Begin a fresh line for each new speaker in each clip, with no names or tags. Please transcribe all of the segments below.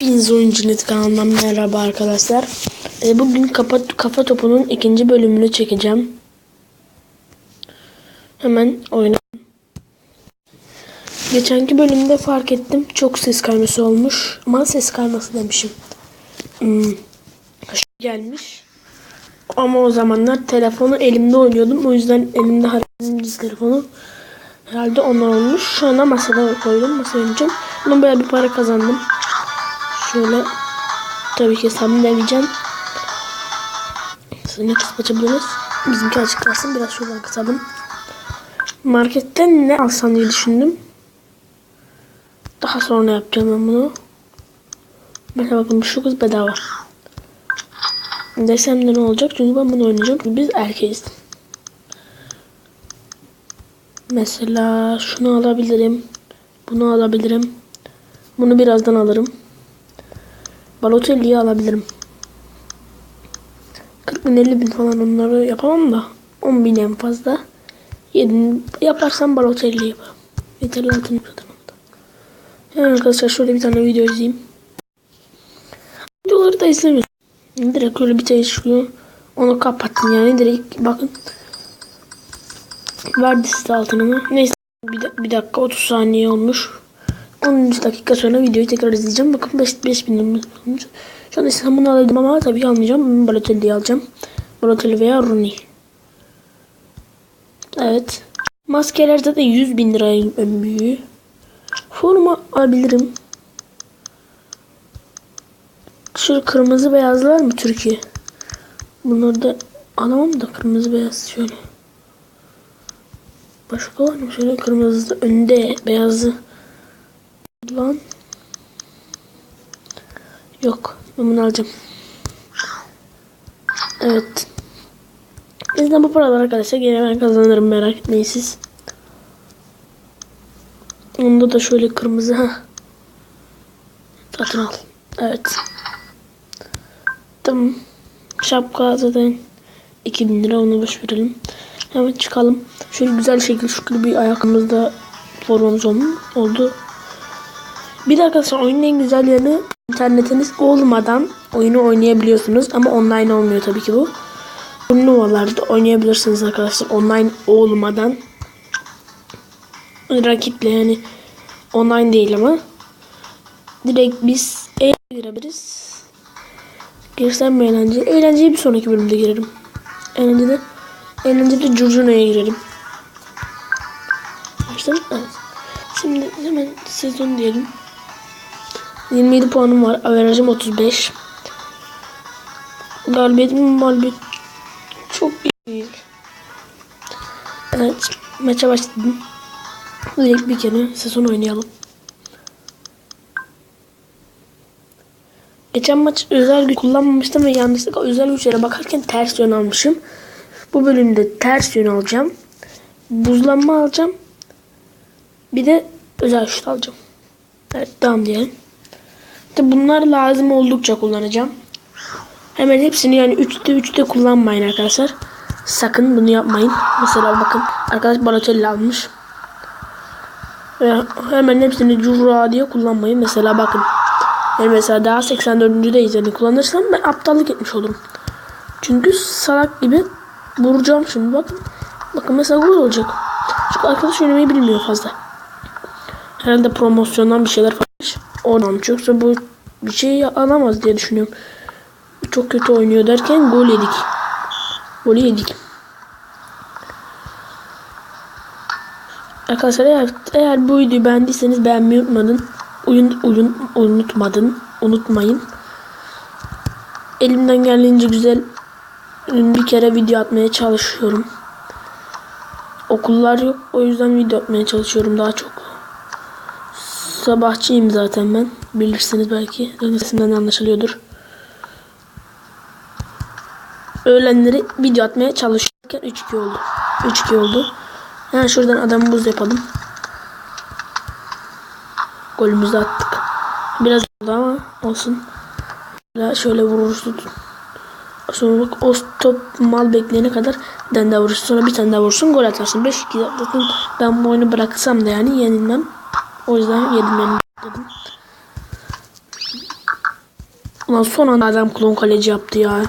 Biz Oyuncu Net kanalından merhaba arkadaşlar. E, bugün kafa, kafa topunun ikinci bölümünü çekeceğim. Hemen oyna. Geçenki bölümde fark ettim çok ses kayması olmuş. Ama ses kayması demişim. Hmm. Gelmiş. Ama o zamanlar telefonu elimde oynuyordum. O yüzden elimde hareket telefonu. Herhalde onlar olmuş. Şu anda masada koydum. Masaya oynayacağım. Ama böyle bir para kazandım. Şöyle tabii ki. Siz ne kısıp açabiliriz? Bizimki açık kalsın. Biraz şuradan kısalım. Marketten ne alsam diye düşündüm. Daha sonra yapacağım ben bunu. Mesela bakın şu kız bedava. Desem de ne olacak? Çünkü ben bunu oynayacağım. Biz erkeğiz. Mesela şunu alabilirim. Bunu alabilirim. Bunu birazdan alırım. Balotelli'yi alabilirim. 40 bin 50 bin falan onları yapamam da 10 bin en fazla. 7 bin yaparsam Balotelli yaparım. Yeterli altın zaten onda. Hemen arkadaşlar şöyle bir tane video izleyeyim. Videoları da izlemiyorum. Direkt öyle bir şey çıkıyor. Onu kapattım yani direkt bakın. Verdi size altınımı. Neyse bir, bir dakika 30 saniye olmuş. 13 dakika sonra videoyu tekrar izleyeceğim. Bakın 5, 5000 olmuş. Şu an ise bunu aldım ama tabii almayacağım. Balotelli'yi alacağım. Balotelli veya Rooney. Evet. Maskeler zaten 100 bin liraya en büyüğü. Forma alabilirim. Şu kırmızı beyazlar mı Türkiye? Bunları da alamam da kırmızı beyaz şöyle. Başka var mı? Şöyle kırmızı önde beyazı. Lan. Yok. Ben bunu alacağım. Evet. Bizden bu paralar arkadaşlar gene ben kazanırım merak etmeyin siz. Onda da şöyle kırmızı ha. Al. Evet. Tamam. Şapka zaten 2000 lira onu boş verelim. Hemen çıkalım. Şöyle güzel şekilde şükür bir ayakkabımızda formamız oldu. Bir de arkadaşlar oyunun en güzel yanı internetiniz olmadan oyunu oynayabiliyorsunuz ama online olmuyor tabii ki bu. Turnuvalarda oynayabilirsiniz arkadaşlar online olmadan. Rakiple yani online değil ama. Direkt biz eğlence girebiliriz. Girsem eğlence? Eğlenceye bir sonraki bölümde girerim. Eğlencede, eğlencede Curcuna'ya girerim. Başladım. Evet. Şimdi hemen sezon diyelim. 27 puanım var. Averajım 35. Galibiyetim mağlubiyet çok iyi. Evet. Maça başladım. Direkt bir kere sezon oynayalım. Geçen maç özel güç kullanmamıştım ve yanlışlıkla özel güçlere bakarken ters yön almışım. Bu bölümde ters yön alacağım. Buzlanma alacağım. Bir de özel şut alacağım. Evet devam diyelim. İşte bunlar lazım oldukça kullanacağım. Hemen hepsini yani 3'te 3'te kullanmayın arkadaşlar. Sakın bunu yapmayın. Mesela bakın arkadaş Balotelli almış. Ve hemen hepsini curra diye kullanmayın. Mesela bakın. Yani mesela daha 84. yani kullanırsam ben aptallık etmiş olurum. Çünkü salak gibi vuracağım şimdi bakın. Bakın mesela gol olacak. Çünkü arkadaş oynamayı bilmiyor fazla. Herhalde promosyondan bir şeyler falan Oradan yoksa bu bir şey alamaz diye düşünüyorum. Çok kötü oynuyor derken gol yedik. Golü yedik. Arkadaşlar eğer, eğer bu videoyu beğendiyseniz beğenmeyi unutmadın. Oyun, oyun unutmadın. Unutmayın. Elimden geldiğince güzel bir kere video atmaya çalışıyorum. Okullar yok. O yüzden video atmaya çalışıyorum daha çok. Sabahçıyım zaten ben. Bilirsiniz belki. Sesimden anlaşılıyordur. Öğlenleri video atmaya çalışırken 3-2 oldu. 3-2 oldu. Yani şuradan adam buz yapalım. Golümüzü attık. Biraz oldu ama olsun. Şöyle, şöyle vurursun. Sonra bak o top mal bekleyene kadar bir tane vurursun. Sonra bir tane daha vurursun. Gol atarsın. 5-2 zaten ben bu oyunu bıraksam da yani yenilmem. O yüzden yedim yani dedim. Ulan son anda adam klon kaleci yaptı ya.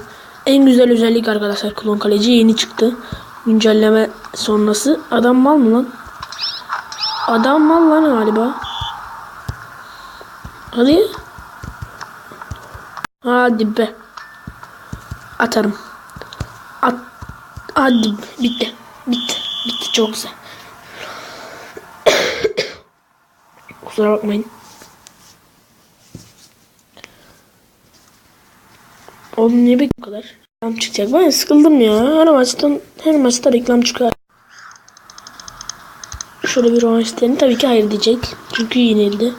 En güzel özellik arkadaşlar klon kaleci yeni çıktı. Güncelleme sonrası. Adam mal mı lan? Adam mal lan galiba. Hadi. Hadi be. Atarım. At. Hadi bitti. Bitti. Bitti çok güzel. Kusura bakmayın. Oğlum niye bu kadar? Reklam çıkacak. Ben sıkıldım ya. Her maçtan her maçta reklam çıkıyor. Şöyle bir rövanş isteyelim. Tabii ki hayır diyecek. Çünkü yenildi.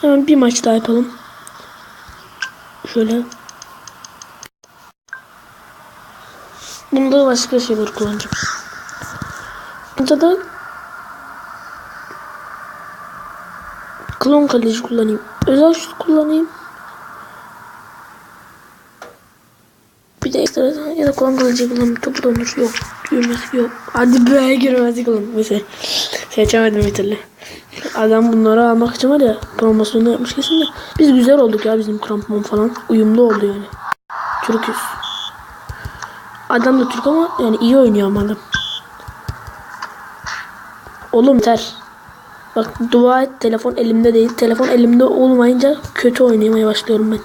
Hemen bir maç daha yapalım. Şöyle. Bunda başka şeyler kullanacağım. Bunda da klon kaleci kullanayım. Özel şut kullanayım. Bir de ekstra ya da klon kaleci kullanayım. Topu dondur. Yok. Girmesi yok. Hadi be girmesi kullan. Mesela seçemedim bir türlü. Adam bunları almak için var ya promosyonu yapmış kesin de. Biz güzel olduk ya bizim krampon falan. Uyumlu oldu yani. Türküz. Adam da Türk ama yani iyi oynuyor ama adam. Oğlum ter. Bak dua et telefon elimde değil. Telefon elimde olmayınca kötü oynamaya başlıyorum ben.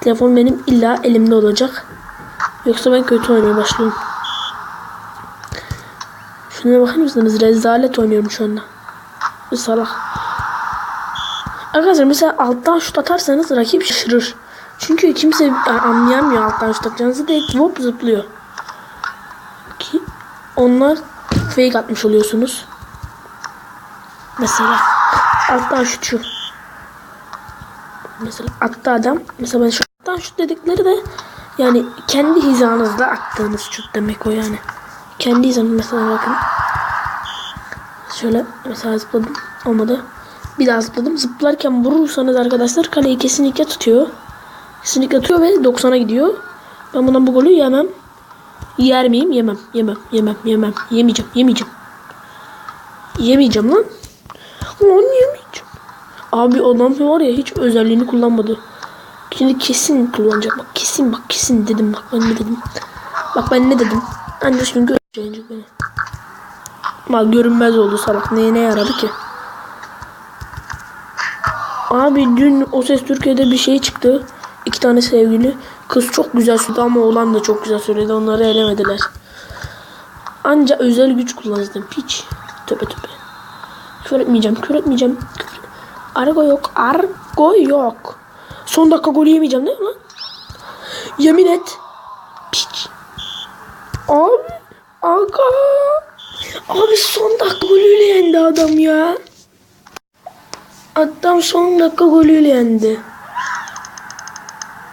Telefon benim illa elimde olacak. Yoksa ben kötü oynamaya başlıyorum. Şuna bakar mısınız? Rezalet oynuyorum şu anda. Bu salak. Arkadaşlar mesela alttan şut atarsanız rakip şaşırır. Çünkü kimse anlayamıyor alttan şut atacağınızı direkt hop zıplıyor. Ki onlar fake atmış oluyorsunuz. Mesela alttan şut şu. Mesela attı adam. Mesela ben şu alttan şut dedikleri de yani kendi hizanızda attığınız şut demek o yani. Kendi hizanız mesela bakın. Şöyle mesela zıpladım. Olmadı. Bir daha zıpladım. Zıplarken vurursanız arkadaşlar kaleyi kesinlikle tutuyor. Kesinlikle tutuyor ve 90'a gidiyor. Ben bundan bu golü yemem. Yer miyim? Yemem. Yemem. Yemem. Yemem. Yemeyeceğim. Yemeyeceğim. Yemeyeceğim lan. Lan yemeyeceğim. Abi adam var ya hiç özelliğini kullanmadı. Şimdi kesin kullanacak. Bak kesin bak kesin dedim. Bak ben ne dedim. Bak ben ne dedim. Anca çünkü ölecek beni. Bak görünmez oldu salak. Neye ne yaradı ki? Abi dün O Ses Türkiye'de bir şey çıktı. İki tane sevgili. Kız çok güzel söyledi ama oğlan da çok güzel söyledi. Onları elemediler. Anca özel güç kullanırdım. Piç. Töpe töpe. Küfür etmeyeceğim. Küfür etmeyeceğim. Küfür... Argo yok. Argo yok. Son dakika golü yemeyeceğim değil mi? Yemin et. Piç. Abi. Aga. Abi son dakika golüyle yendi adam ya. Adam son dakika golüyle yendi.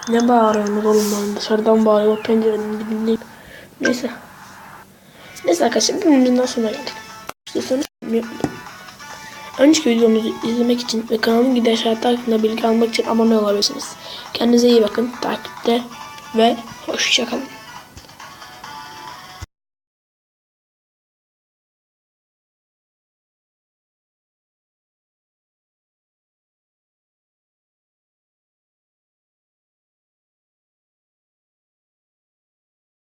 Ne bağırıyorsunuz oğlum ben dışarıdan bağırıyor pencerenin dibindeyim. Neyse. Neyse arkadaşlar bir bölümden sonra geldik. İstiyorsanız Önceki videomuzu izlemek için ve kanalın gidişatı hakkında bilgi almak için abone olabilirsiniz. Kendinize iyi bakın, takipte ve hoşçakalın.